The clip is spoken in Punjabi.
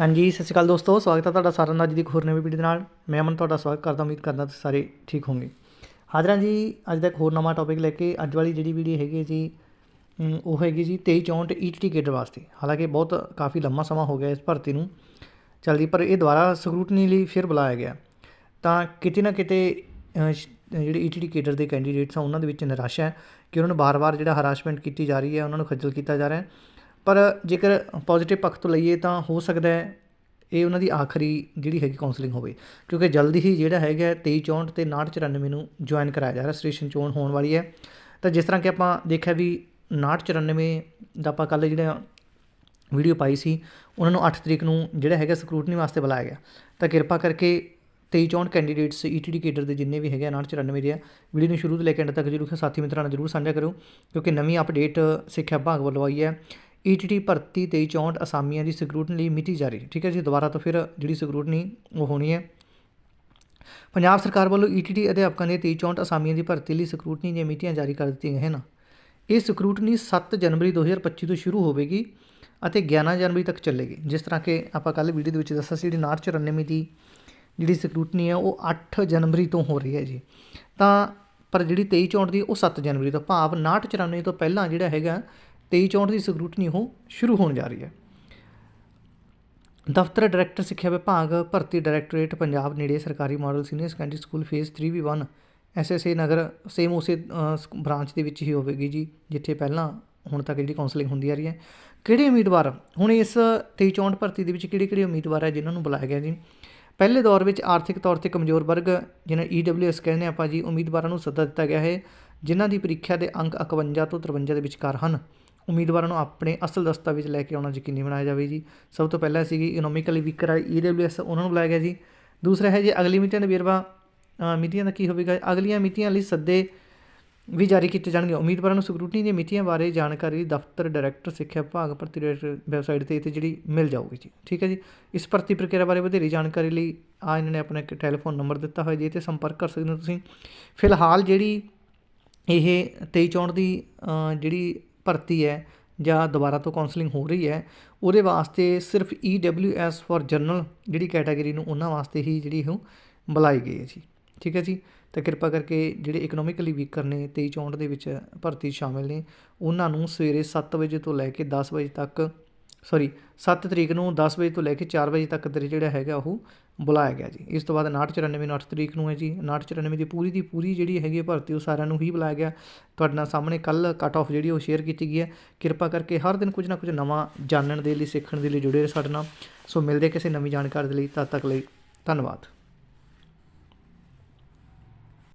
ਹਾਂਜੀ ਸਤਿ ਸ਼੍ਰੀ ਅਕਾਲ ਦੋਸਤੋ ਸਵਾਗਤ ਹੈ ਤੁਹਾਡਾ ਸਾਰਿਆਂ ਦਾ ਅੱਜ ਦੀ ਇੱਕ ਹੋਰ ਨਵੀਂ ਵੀਡੀਓ ਦੇ ਨਾਲ। ਮੈਂ ਅਮਨ ਤੁਹਾਡਾ ਸਵਾਗਤ ਕਰਦਾ ਉਮੀਦ ਕਰਦਾ ਤੁਸੀਂ ਸਾਰੇ ਠੀਕ ਹੋਵੋਗੇ। ਹਾਜ਼ਰਾਂ ਜੀ ਅੱਜ ਦਾ ਇੱਕ ਹੋਰ ਨਵਾਂ ਟੌਪਿਕ ਲੈ ਕੇ ਅੱਜ ਵਾਲੀ ਜਿਹੜੀ ਵੀਡੀਓ ਹੈਗੀ ਹੈ ਜੀ ਉਹ ਹੈਗੀ ਜੀ 2364 ਈਟੀਟੀ ਕੇਡਰ ਵਾਸਤੇ। ਹਾਲਾਂਕਿ ਬਹੁਤ ਕਾਫੀ ਲੰਮਾ ਸਮਾਂ ਹੋ ਗਿਆ ਇਸ ਭਰਤੀ ਨੂੰ। ਚੱਲਦੀ ਪਰ ਇਹ ਦੁਬਾਰਾ ਸਕਰੂਟਨੀ ਲਈ ਫਿਰ ਬੁਲਾਇਆ ਗਿਆ। ਤਾਂ ਕਿਤੇ ਨਾ ਕਿਤੇ ਅ, ਸ਼- ਜਿਹੜੇ ਈਟੀਟੀ ਕੇਡਰ ਦੇ ਕੈਂਡੀਡੇਟਸ ਆ ਉਹਨਾਂ ਦੇ ਵਿੱਚ ਨਿਰਾਸ਼ਾ ਹੈ ਕਿ ਉਹਨਾਂ ਨੂੰ ਬਾਰ-ਬਾਰ ਜਿਹੜਾ ਹਰਾਸਮੈਂਟ ਕੀਤੀ ਜਾ ਰਹੀ ਹੈ ਉਹਨਾਂ ਨੂੰ ਖੱਜਲ ਕੀਤਾ ਜਾ ਰਿਹਾ ਹੈ। ਪਰ ਜੇਕਰ ਪੋਜ਼ੀਟਿਵ ਪੱਖ ਤੋਂ ਲਈਏ ਤਾਂ ਹੋ ਸਕਦਾ ਹੈ ਇਹ ਉਹਨਾਂ ਦੀ ਆਖਰੀ ਜਿਹੜੀ ਹੈਗੀ ਕਾਉਂਸਲਿੰਗ ਹੋਵੇ। ਕਿਉਂਕਿ ਜਲਦੀ ਹੀ ਜਿਹੜਾ ਹੈਗਾ 23 64 ਤੇ 59 ਨੂੰ ਜੁਆਇਨ ਕਰਾਇਆ ਜਾ ਰਿਹਾ ਸਟੇਸ਼ਨ ਚੋਣ ਹੋਣ ਵਾਲੀ ਹੈ। ਤਾਂ ਜਿਸ ਤਰ੍ਹਾਂ ਕਿ ਆਪਾਂ ਦੇਖਿਆ ਵੀ 59 ਦਾ ਆਪਾਂ ਕੱਲ੍ਹ ਜਿਹੜਾ ਵੀਡੀਓ ਪਾਈ ਸੀ, ਉਹਨਾਂ ਨੂੰ 8 ਤਰੀਕ ਨੂੰ ਜਿਹੜਾ ਹੈਗਾ ਸਕਰੂਟਨੀ ਵਾਸਤੇ ਬੁਲਾਇਆ ਗਿਆ। ਤਾਂ ਕਿਰਪਾ ਕਰਕੇ 23 64 ਕੈਂਡੀਡੇਟਸ ਈਟੀਡੀ ਕੇਡਰ ਦੇ ਜਿੰਨੇ ਵੀ ਹੈਗੇ ਆ 94 ਦੇ ਆ, ਵੀਡੀਓ ਨੂੰ ਸ਼ੁਰੂ ਤੋਂ ਲੈ ਕੇ ਅੰਤ ਤੱਕ ਜਰੂਰ ਸਾਥੀ ਮਿੱਤਰਾਂ ਨਾਲ ਜਰੂਰ ਸਾਂਝਾ ਕਰੋ ਕਿਉਂਕਿ ਨਵੀਂ ਅਪਡੇਟ ਸਿੱਖਿਆ ਵਿਭਾਗ ਵੱਲੋਂ ਆਈ ਹੈ। ਈਟੀਟੀ ਭਰਤੀ 23 64 ਅਸਾਮੀਆਂ ਦੀ ਸਕਰੂਟਨੀ ਲਈ ਮਿਤੀ ਜਾਰੀ ਠੀਕ ਹੈ ਜੀ, ਦੁਬਾਰਾ ਤੋਂ ਫਿਰ ਜਿਹੜੀ ਸਕਰੂਟਨੀ ਉਹ ਹੋਣੀ ਹੈ। ਪੰਜਾਬ ਸਰਕਾਰ ਵੱਲੋਂ ਈਟੀਟੀ ਅਧਿਆਪਕਾਂ ਦੇ 23 64 ਅਸਾਮੀਆਂ ਦੀ ਭਰਤੀ ਲਈ ਸਕਰੂਟਨੀ ਦੀਆਂ ਮਿਤੀਆਂ ਜਾਰੀ ਕਰ ਦਿੱਤੀਆਂ ਗਈਆਂ ਹਨ। ਇਹ ਸਕਰੂਟਨੀ 7 ਜਨਵਰੀ 2025 ਤੋਂ ਸ਼ੁਰੂ ਹੋਵੇਗੀ ਅਤੇ 11 ਜਨਵਰੀ ਤੱਕ ਚੱਲੇਗੀ। ਜਿਸ ਤਰ੍ਹਾਂ ਕਿ ਆਪਾਂ ਕੱਲ ਵੀਡੀਓ ਦੇ ਵਿੱਚ ਦੱਸਿਆ ਸੀ, ਜਿਹੜੀ ਨਾਰ 94 ਦੀ ਜਿਹੜੀ ਸਕਰੂਟਨੀ ਹੈ, ਉਹ 8 ਜਨਵਰੀ ਤੋਂ ਹੋ ਰਹੀ ਹੈ ਜੀ। ਤਾਂ ਪਰ ਜਿਹੜੀ 23 64 ਦੀ ਉਹ 7 ਜਨਵਰੀ ਤੋਂ, ਭਾਵ 59 94 ਤੋਂ ਪਹਿਲਾਂ ਜਿਹੜਾ ਹੈਗਾ 23 64 ਦੀ ਸਕਰੂਟਨੀ ਉਹ ਸ਼ੁਰੂ ਹੋਣ ਜਾ ਰਹੀ ਹੈ। ਦਫ਼ਤਰ ਡਾਇਰੈਕਟਰ ਸਿੱਖਿਆ ਵਿਭਾਗ ਭਰਤੀ ਡਾਇਰੈਕਟੋਰੇਟ ਪੰਜਾਬ ਨੇੜੇ ਸਰਕਾਰੀ model senior secondary school phase 3v1 SSA Nagar same ਉਸੇ ਬ੍ਰਾਂਚ ਦੇ ਵਿੱਚ ਹੀ ਹੋਵੇਗੀ ਜੀ, ਜਿੱਥੇ ਪਹਿਲਾਂ ਹੁਣ ਤੱਕ ਜਿਹੜੀ ਕਾਉਂਸਲਿੰਗ ਹੁੰਦੀ ਆ ਰਹੀ ਹੈ। ਕਿਹੜੇ ਉਮੀਦਵਾਰ? ਹੁਣ ਇਸ 23 64 ਭਰਤੀ ਦੇ ਵਿੱਚ ਕਿਹੜੇ ਕਿਹੜੇ ਉਮੀਦਵਾਰ ਹੈ ਜਿਨ੍ਹਾਂ ਨੂੰ ਬੁਲਾਇਆ ਗਿਆ ਜੀ? ਪਹਿਲੇ ਦੌਰ ਵਿੱਚ ਆਰਥਿਕ ਤੌਰ ਤੇ ਕਮਜ਼ੋਰ ਵਰਗ ਜਿਹਨਾਂ ਈਡਬਲਯੂਐਸ ਕਹਿੰਦੇ ਆਪਾਂ ਜੀ, ਉਮੀਦਵਾਰਾਂ ਨੂੰ ਸੱਦਾ ਦਿੱਤਾ ਗਿਆ ਹੈ, ਜਿਨ੍ਹਾਂ ਦੀ ਪ੍ਰੀਖਿਆ ਦੇ ਅੰਕ 51 ਤੋਂ 53 ਦੇ ਵਿਚਕਾਰ ਹਨ। ਉਮੀਦਵਾਰਾਂ ਨੂੰ ਆਪਣੇ ਅਸਲ ਦਸਤਾਵੇਜ਼ ਲੈ ਕੇ ਆਉਣਾ ਯਕੀਨੀ ਬਣਾਇਆ ਜਾਵੇ ਜੀ। ਸਭ ਤੋਂ ਪਹਿਲਾਂ ਸੀਗੀ ਇਕਨੋਮਿਕਲੀ ਵੀਕਰ ਹੈ ਈਡਬਲਯੂਐਸ ਉਹਨਾਂ ਨੂੰ ਬੁਲਾਇਆ ਗਿਆ ਜੀ। ਦੂਸਰਾ ਹੈ ਜੀ ਅਗਲੀ ਮਿਤੀਆਂ ਦਾ ਵੇਰਵਾ ਅ, ਮਿਤੀਆਂ ਦਾ ਕੀ ਹੋਵੇਗਾ? ਅਗਲੀਆਂ ਮਿਤੀਆਂ ਲਈ ਸੱਦੇ ਵੀ ਜਾਰੀ ਕੀਤੇ ਜਾਣਗੇ। ਉਮੀਦਵਾਰਾਂ ਨੂੰ ਸਕਰੂਟਨੀ ਦੀਆਂ ਮਿਤੀਆਂ ਬਾਰੇ ਜਾਣਕਾਰੀ ਦਫ਼ਤਰ ਡਾਇਰੈਕਟਰ ਸਿੱਖਿਆ ਵਿਭਾਗ ਭਰਤੀ ਡਾਇਰੈਕਟਰ ਵੈਬਸਾਈਟ ਤੇ ਇੱਥੇ ਜਿਹੜੀ ਮਿਲ ਜਾਊਗੀ ਜੀ। ਠੀਕ ਹੈ ਜੀ? ਇਸ ਭਰਤੀ ਪ੍ਰਕਿਰਿਆ ਬਾਰੇ ਵਧੇਰੀ ਜਾਣਕਾਰੀ ਲਈ ਆ ਇਹਨਾਂ ਨੇ ਆਪਣਾ ਇੱਕ ਟੈਲੀਫੋਨ ਨੰਬਰ ਦਿੱਤਾ ਹੋਇਆ ਜੀ ਇਹ 'ਤੇ ਸੰਪਰਕ ਕਰ ਸਕਦੇ ਹੋ ਤੁਸੀਂ। ਫਿਲਹਾਲ ਜਿਹੜੀ ਇਹ 23 ਚੌਂਹਠ ਦੀ ਜਿਹੜੀ ਭਰਤੀ ਹੈ ਜਾਂ ਦੁਬਾਰਾ ਤੋਂ ਕਾਉਂਸਲਿੰਗ ਹੋ ਰਹੀ ਹੈ, ਉਹਦੇ ਵਾਸਤੇ ਸਿਰਫ EWS ਫॉर ਜਨਰਲ ਜਿਹੜੀ ਕੈਟਾਗਰੀ ਨੂੰ ਉਹਨਾਂ ਵਾਸਤੇ ਹੀ ਜਿਹੜੀ ਉਹ ਬੁਲਾਈ ਗਈ ਹੈ ਜੀ। ਠੀਕ ਹੈ ਜੀ? ਤਾਂ ਕਿਰਪਾ ਕਰਕੇ ਜਿਹੜੇ ਇਕਨੋਮਿਕਲੀ ਵੀਕਰ ਨੇ 23 64 ਦੇ ਵਿੱਚ ਭਰਤੀ ਸ਼ਾਮਿਲ ਨੇ, ਉਹਨਾਂ ਨੂੰ ਸਵੇਰੇ 7 ਵਜੇ ਤੋਂ ਲੈ ਕੇ 10 ਵਜੇ ਤੱਕ ਸੌਰੀ 7 ਤਰੀਕ ਨੂੰ 10 ਵਜੇ ਤੋਂ ਲੈ ਕੇ 4 ਵਜੇ ਤੱਕ ਦੇ ਜਿਹੜਾ ਹੈਗਾ ਉਹ ਬੁਲਾਇਆ ਗਿਆ ਜੀ। ਇਸ ਤੋਂ ਬਾਅਦ 5994 ਨੂੰ 8 ਤਰੀਕ ਨੂੰ ਹੈ ਜੀ। 5994 ਦੀ ਪੂਰੀ ਦੀ ਪੂਰੀ ਜਿਹੜੀ ਹੈਗੀ ਹੈ ਭਰਤੀ ਉਹ ਸਾਰਿਆਂ ਨੂੰ ਹੀ ਬੁਲਾਇਆ ਗਿਆ। ਤੁਹਾਡੇ ਨਾਲ ਸਾਹਮਣੇ ਕੱਲ ਕੱਟ ਆਫ ਜਿਹੜੀ ਉਹ ਸ਼ੇਅਰ ਕੀਤੀ ਗਈ ਹੈ। ਕਿਰਪਾ ਕਰਕੇ ਹਰ ਦਿਨ ਕੁਝ ਨਾ ਕੁਝ ਨਵਾਂ ਜਾਣਨ ਦੇ ਲਈ, ਸਿੱਖਣ ਦੇ ਲਈ ਜੁੜੇ ਰਹੋ ਸਾਡੇ ਨਾਲ। ਸੋ ਮਿਲਦੇ ਕਿਸੇ ਨਵੀਂ ਜਾਣਕਾਰੀ ਦੇ ਲਈ, ਤਦ ਤੱਕ ਲਈ ਧੰਨਵਾਦ।